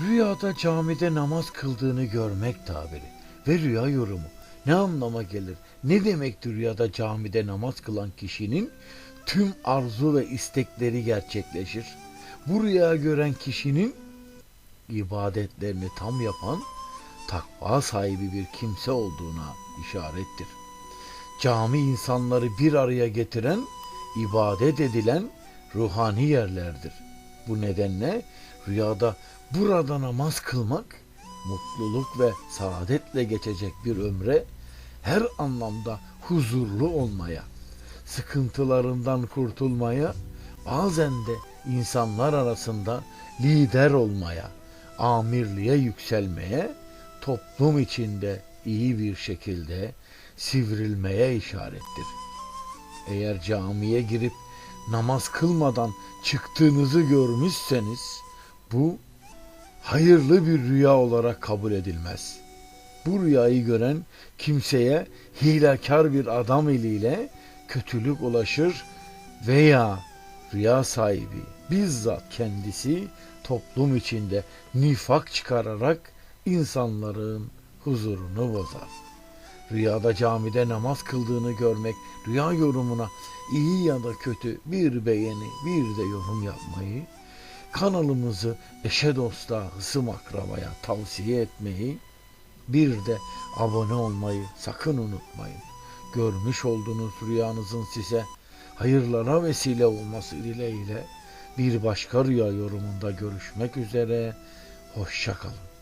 Rüyada camide namaz kıldığını görmek tabiri ve rüya yorumu ne anlama gelir? Ne demektir rüyada camide namaz kılan kişinin tüm arzu ve istekleri gerçekleşir. Bu rüya gören kişinin ibadetlerini tam yapan takva sahibi bir kimse olduğuna işarettir. Cami insanları bir araya getiren, ibadet edilen ruhani yerlerdir. Bu nedenle rüyada burada namaz kılmak mutluluk ve saadetle geçecek bir ömre her anlamda huzurlu olmaya, sıkıntılarından kurtulmaya, bazen de insanlar arasında lider olmaya, amirliğe yükselmeye, toplum içinde iyi bir şekilde sivrilmeye işarettir. Eğer camiye girip namaz kılmadan çıktığınızı görmüşseniz bu hayırlı bir rüya olarak kabul edilmez. Bu rüyayı gören kimseye hilekar bir adam eliyle kötülük ulaşır veya rüya sahibi bizzat kendisi toplum içinde nifak çıkararak insanların huzurunu bozar. Rüyada camide namaz kıldığını görmek, rüya yorumuna iyi ya da kötü bir beğeni, bir de yorum yapmayı, kanalımızı eşe dosta, hısım akrabaya tavsiye etmeyi, bir de abone olmayı sakın unutmayın. Görmüş olduğunuz rüyanızın size hayırlara vesile olması dileğiyle bir başka rüya yorumunda görüşmek üzere. Hoşçakalın.